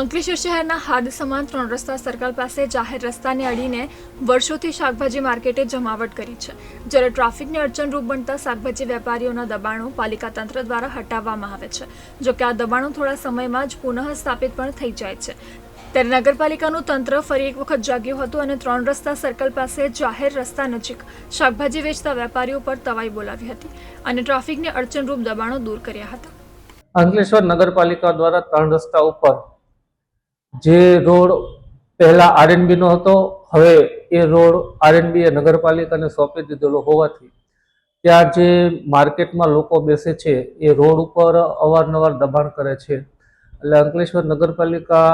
અંકલેશ્વર શહેરના હાદ સમાન ત્રણ રસ્તા સર્કલ પાસે જાહેર રસ્તાને અડીને વર્ષોથી શાકભાજી માર્કેટે જમાવટ કરી છે. જ્યારે ટ્રાફિકને અડચણરૂપ બનતા શાકભાજી વેપારીઓના દબાણો પાલિકા તંત્ર દ્વારા હટાવવામાં આવે છે. જોકે આ દબાણો થોડા સમયમાં જ પુનઃ સ્થાપિત પણ થઈ જાય છે. ત્યારે નગરપાલિકાનું તંત્ર ફરી એક વખત જાગ્યું હતું અને ત્રણ રસ્તા સર્કલ પાસે જાહેર રસ્તા નજીક શાકભાજી વેચતા વેપારીઓ પર તવાઈ બોલાવી હતી અને ટ્રાફિકને અડચણરૂપ દબાણો દૂર કર્યા હતા. અંકલેશ્વર નગરપાલિકા દ્વારા ત્રણ રસ્તા ઉપર જે રોડ પહેલા આરએનબી નો હતો, હવે એ રોડ આરએનબી એ નગરપાલિકાને સોંપી દીધેલો હોવાથી ત્યાં જે માર્કેટમાં લોકો બેસે છે, એ રોડ ઉપર અવારનવાર દબાણ કરે છે. એટલે અંકલેશ્વર નગરપાલિકા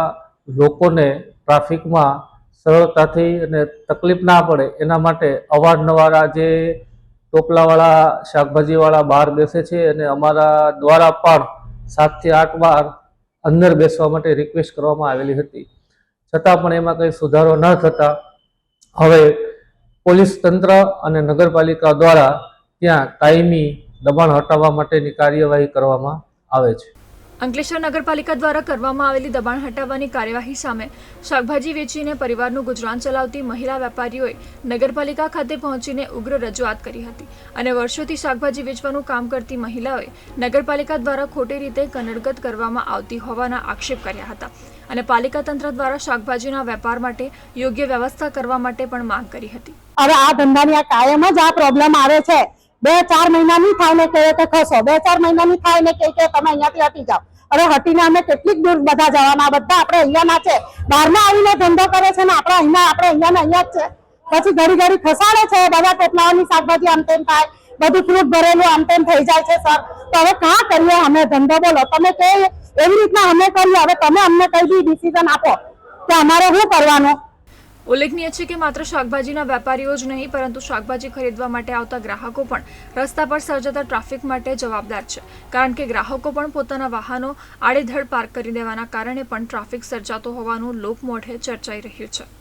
લોકોને ટ્રાફિકમાં સરળતાથી અને તકલીફ ના પડે, એના માટે અવારનવાર આ જે ટોપલાવાળા, શાકભાજીવાળા બહાર બેસે છે અને અમારા દ્વારા પણ સાતથી આઠ વાર અંદર બેસવા માટે રિક્વેસ્ટ કરવામાં આવેલી હતી. છતાં પણ એમાં કંઈ સુધારો ન થતાં હવે પોલીસ તંત્ર અને નગરપાલિકા દ્વારા ત્યાં કાયમી દબાણ હટાવવા માટેની કાર્યવાહી કરવામાં આવે છે. અંકલેશ્વર નગરપાલિકા દ્વારા કરવામાં આવેલી દબાણ હટાવવાની કાર્યવાહી સામે શાકભાજી વેચીને પરિવારનું ગુજરાન ચલાવતી મહિલા વેપારીઓએ નગરપાલિકા ખાતે પહોંચીને ઉગ્ર રજૂઆત કરી હતી અને વર્ષોથી શાકભાજી વેચવાનું કામ કરતી મહિલાઓએ નગરપાલિકા દ્વારા ખોટી રીતે કનડગત કરવામાં આવતી હોવાના આક્ષેપ કર્યા હતા અને પાલિકા તંત્ર દ્વારા શાકભાજીના વેપાર માટે યોગ્ય વ્યવસ્થા કરવા માટે પણ માંગ કરી હતી. હવે આ ધંધાની આ કાયમ જ આ પ્રોબ્લેમ આવે છે. બે, ચાર મહિનાની થાય ને કહે કે ખસો બે, ચાર મહિનાની થાય ને કહે કે તમે અહીંયાથી હટી જાઓ. અરે હટીને અમે કેટલીક દૂર બધા જવાના. બધા આપણે અહીંયાના છે. બહારના આવીને ધંધો કરે છે ને આપણે અહીંયા આપણે અહીંયાના અહીંયા જ છે. પછી ઘડી ઘડી ખસાડે છે બધા ટોપલાઓની શાકભાજી, આમ તેમ થાય. બધું ફ્રૂટ ભરેલું, આમ તેમ થઈ જાય છે સર તો હવે કાં કરીએ અમે ધંધો? બોલો, તમે કે એવી રીતના અમે કરીએ. હવે તમે અમને કઈ બી ડિસિઝન આપો કે અમારે શું કરવાનું? ઉલ્લેખનીય છે કે માત્ર શાકભાજીના વેપારીઓ જ નહીં, પરંતુ શાકભાજી ખરીદવા માટે આવતા ગ્રાહકો પણ રસ્તા પર સર્જાતા ટ્રાફિક માટે જવાબદાર છે. કારણ કે ગ્રાહકો પણ પોતાના વાહનો આડેધડ પાર્ક કરી દેવાના કારણે પણ ટ્રાફિક સર્જાતો હોવાનું લોકમોઢે ચર્ચાઈ રહ્યું છે.